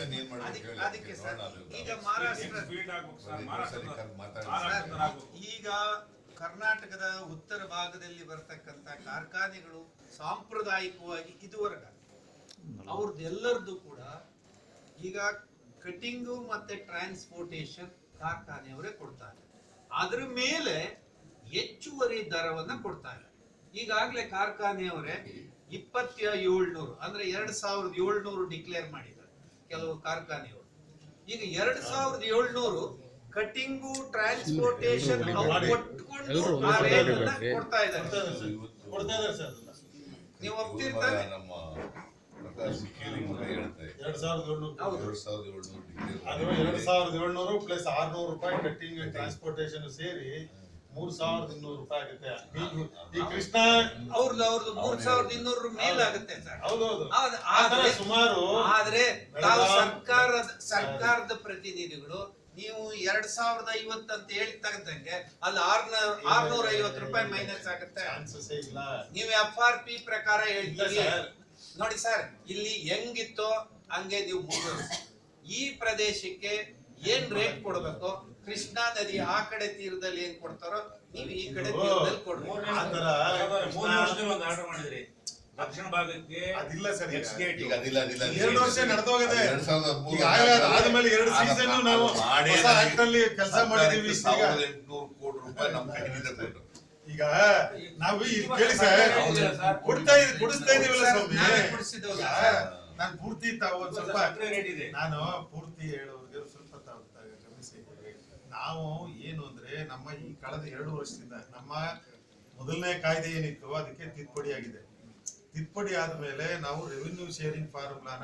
ಏನ್ ಮಾಡ್ಬೇಕು ಅದಕ್ಕೆ- ಸರ್ ಈಗ ಮಹಾರಾಷ್ಟ್ರ ಈಗ ಕರ್ನಾಟಕದ ಉತ್ತರ ಭಾಗದಲ್ಲಿ ಬರ್ತಕ್ಕಂತ ಕಾರ್ಖಾನೆಗಳು ಸಾಂಪ್ರದಾಯಿಕವಾಗಿ ಇದುವರೆಗ ಅವ್ರದ್ದೆಲ್ಲರದ್ದು ಕೂಡ ಈಗ ಕಟಿಂಗು ಮತ್ತೆ ಟ್ರಾನ್ಸ್ಪೋರ್ಟೇಶನ್ ಕಾರ್ಖಾನೆಯವರೇ ಕೊಡ್ತಾರೆ. ಅದ್ರ ಮೇಲೆ ಹೆಚ್ಚುವರಿ ದರವನ್ನ ಕೊಡ್ತಾರೆ. ಈಗಾಗಲೇ ಕಾರ್ಖಾನೆಯವರೇ ಇಪ್ಪತ್ತ ಏಳ್ನೂರು ಅಂದ್ರೆ ಎರಡ್ ಸಾವಿರದ ಏಳ್ನೂರು ಡಿಕ್ಲೇರ್ ಮಾಡಿದ್ದಾರೆ. ಕೆಲವು ಕಾರ್ಖಾನೆಗಳು. ಈಗ ಎರಡ್ ಸಾವಿರದ ಏಳ್ನೂರು ಕಟಿಂಗು ಟ್ರಾನ್ಸ್ಪೋರ್ಟೇಶನ್ ಕೊಟ್ಕೊಂಡು ಆ ಕೊಡ್ತಾ ಇದ್ದಾರೆ. ನೀವು ಒಪ್ತಿರ್ತಾರೆ ಎರಡ್ ಸಾವಿರದ ಏಳ್ನೂರು. ಪ್ಲಸ್ ಆರ್ನೂರು ರೂಪಾಯಿ ಕಟ್ಟಿಂಗ್ ಟ್ರಾನ್ಸ್ಪೋರ್ಟೇಶನ್ ಸೇರಿ ಮೂರ್ ಸಾವಿರದ ಇನ್ನೂರು ರೂಪಾಯಿ ಆಗುತ್ತೆ. ಈ- ಕೃಷ್ಣ ಅವ್ರದ್ದು ಅವ್ರದ್ದು ಮೂರ್ ಸಾವಿರದ ಇನ್ನೂರು ಮೇಲಾಗುತ್ತೆ ಸರ್. ಹೌದೌದು. ಆದ್ರೆ ಸುಮಾರು ಆದ್ರೆ ತಾವು ಸರ್ಕಾರದ ಸರ್ಕಾರದ ಪ್ರತಿನಿಧಿಗಳು ನೀವು ಎರಡ್ ಸಾವಿರದ ಐವತ್ತು ಅಂತ ಹೇಳಿ ತಗದಂಗೆ ಅಲ್ಲಿ ಆರ್ನೂರ ಆರ್ನೂರ ಐವತ್ತು ರೂಪಾಯಿ ಮೈನಸ್ ಆಗುತ್ತೆ. ಚಾನ್ಸಸ್ ಇಲ್ಲ. ನೀವು ಎಫ್ ಆರ್ ಪಿ ಪ್ರಕಾರ ಹೇಳ್ತೀರಿ. ನೋಡಿ ಸರ್ ಇಲ್ಲಿ ಹೆಂಗಿತ್ತೋ ಹಂಗೆ ನೀವು ಮುಂದುವರಿಸಿ. ಈ ಪ್ರದೇಶಕ್ಕೆ ಏನ್ ರೇಟ್ ಕೊಡ್ಬೇಕು? ಕೃಷ್ಣಾ ನದಿ ಆ ಕಡೆ ತೀರದಲ್ಲಿ ಏನ್ ಕೊಡ್ತಾರೋ ನೀವು ಈ ಕಡೆ ತೀರದಲ್ಲಿ ಕೊಡ್ಬೋದು ಆ ಮೂರು ವರ್ಷದಲ್ಲಿ ಒಂದು ಆರ್ಡರ್ ಮಾಡಿದ್ರಿ. ದಕ್ಷಿಣ ಭಾಗಕ್ಕೆ ಅದಿಲ್ಲ ಸರ್ ಈಗ. ಅದಿಲ್ಲ ಅದಿಲ್ಲ. ಎರಡು ವರ್ಷ ನಡೆದೋಗಿದೆ. ಎರಡ್ ಸಾವಿರದ ಆದ್ಮೇಲೆ ಎರಡು ಸೀಸನ್ ನಾವು ಹೊಸ ಆಕ್ಟ್ ಅಲ್ಲಿ ಕೆಲಸ ಮಾಡಿದೀವಿ ಈಗ. ಸಾವಿರದ ಎಂಟುನೂರು ಕೋಟಿ ರೂಪಾಯಿ ನಮ್ಮ ಕೈಯಿಂದ ಕೊಟ್ಟರು ಈಗ ನಾವು ಇಲ್ಲಿ ಕೇಳಿ ಸರ್ ಕೊಡ್ತಾ ಇದ್ ಕೊಡಿಸ್ತಾ ಇದೀವಲ್ಲ ಸ್ವಾಮಿ. ನಾನು ಪೂರ್ತಿ ತಾವು ಒಂದ್ ಸ್ವಲ್ಪ ನಾನು ಪೂರ್ತಿ ಹೇಳೋರಿಗೆ ಸ್ವಲ್ಪ ನಾವು ಏನು ಅಂದ್ರೆ ನಮ್ಮ ಈ ಕಳೆದ ಎರಡು ವರ್ಷದಿಂದ ನಮ್ಮ ಮೊದಲನೇ ಕಾಯ್ದೆ ಏನಿತ್ತು ಅದಕ್ಕೆ ತಿದ್ದುಪಡಿ ಆಗಿದೆ. ತಿದ್ದುಪಡಿ ಆದ್ಮೇಲೆ ನಾವು ರೆವಿನ್ಯೂ ಶೇರಿಂಗ್ ಫಾರ್ಮುಲಾನ